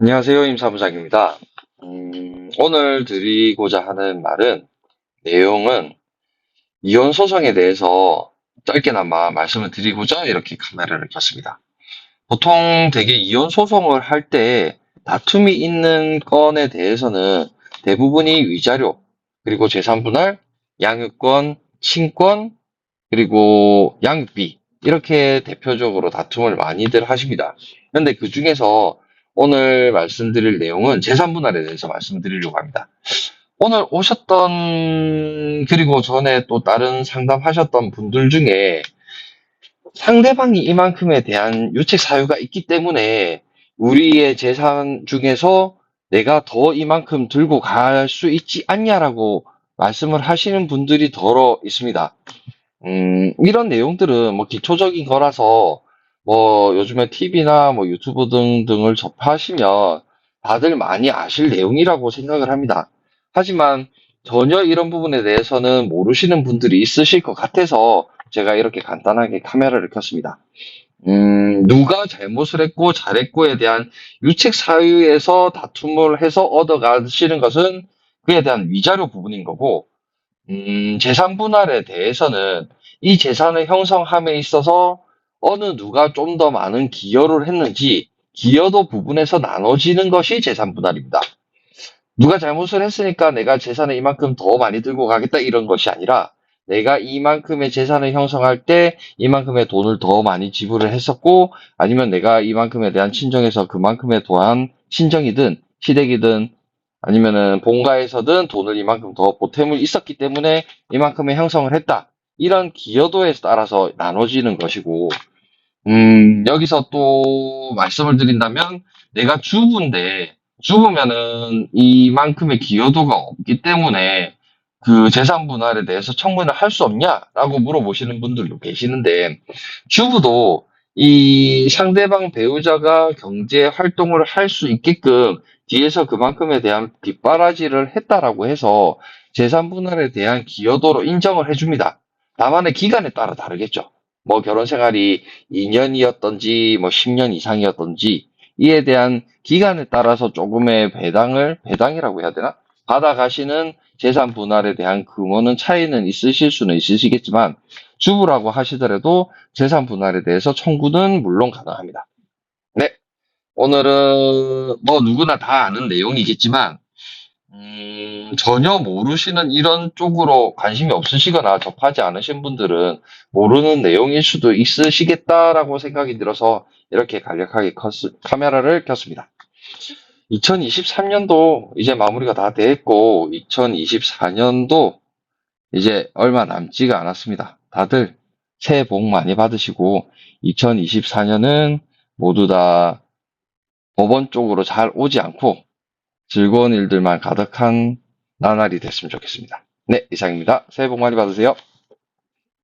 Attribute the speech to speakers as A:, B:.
A: 안녕하세요. 임사무장입니다. 음, 오늘 드리고자 하는 말은, 내용은 이혼 소송에 대해서 짧게나마 말씀을 드리고자 이렇게 카메라를 켰습니다. 보통 되게 이혼 소송을 할 때 다툼이 있는 건에 대해서는 대부분이 위자료, 그리고 재산분할, 양육권, 친권, 그리고 양육비, 이렇게 대표적으로 다툼을 많이들 하십니다. 그런데 그 중에서 오늘 말씀드릴 내용은 재산분할에 대해서 말씀드리려고 합니다. 오늘 오셨던, 그리고 전에 또 다른 상담하셨던 분들 중에 상대방이 이만큼에 대한 유책 사유가 있기 때문에 우리의 재산 중에서 내가 더 이만큼 들고 갈 수 있지 않냐라고 말씀을 하시는 분들이 더러 있습니다. 음, 이런 내용들은 뭐 기초적인 거라서 뭐 요즘에 TV나 뭐 유튜브 등등을 접하시면 다들 많이 아실 내용이라고 생각을 합니다. 하지만 전혀 이런 부분에 대해서는 모르시는 분들이 있으실 것 같아서 제가 이렇게 간단하게 카메라를 켰습니다. 음, 누가 잘못을 했고 잘했고에 대한 유책 사유에서 다툼을 해서 얻어가시는 것은 그에 대한 위자료 부분인 거고, 음, 재산 분할에 대해서는 이 재산을 형성함에 있어서 어느 누가 좀 더 많은 기여를 했는지 기여도 부분에서 나눠지는 것이 재산 분할입니다. 누가 잘못을 했으니까 내가 재산을 이만큼 더 많이 들고 가겠다 이런 것이 아니라 내가 이만큼의 재산을 형성할 때 이만큼의 돈을 더 많이 지불을 했었고 아니면 내가 이만큼에 대한 친정에서 그만큼의 또한 친정이든 시댁이든 아니면은 본가에서든 돈을 이만큼 더 보탬을 있었기 때문에 이만큼의 형성을 했다. 이런 기여도에 따라서 나눠지는 것이고 음, 여기서 또 말씀을 드린다면 내가 주부인데 주부면은 이만큼의 기여도가 없기 때문에 그 재산 분할에 대해서 청구를 할 수 없냐라고 물어보시는 분들도 계시는데 주부도 이 상대방 배우자가 경제 활동을 할 수 있게끔 뒤에서 그만큼에 대한 뒷바라지를 했다라고 해서 재산 분할에 대한 기여도로 인정을 해줍니다. 다만의 기간에 따라 다르겠죠. 뭐 결혼 생활이 2년이었던지 뭐 10년 이상이었던지 이에 대한 기간에 따라서 조금의 배당을 배당이라고 해야 되나? 받아가시는 재산 분할에 대한 규모는 차이는 있으실 수는 있으시겠지만 주부라고 하시더라도 재산 분할에 대해서 청구는 물론 가능합니다. 네. 오늘은 뭐 누구나 다 아는 내용이겠지만 음, 전혀 모르시는 이런 쪽으로 관심이 없으시거나 접하지 않으신 분들은 모르는 내용일 수도 있으시겠다라고 생각이 들어서 이렇게 간략하게 컸- 카메라를 켰습니다. 2023년도 이제 마무리가 다 됐고, 2024년도 이제 얼마 남지가 않았습니다. 다들 새해 복 많이 받으시고, 2024년은 모두 다 법원 쪽으로 잘 오지 않고 즐거운 일들만 가득한 나날이 됐으면 좋겠습니다. 네, 이상입니다. 새해 복 많이 받으세요.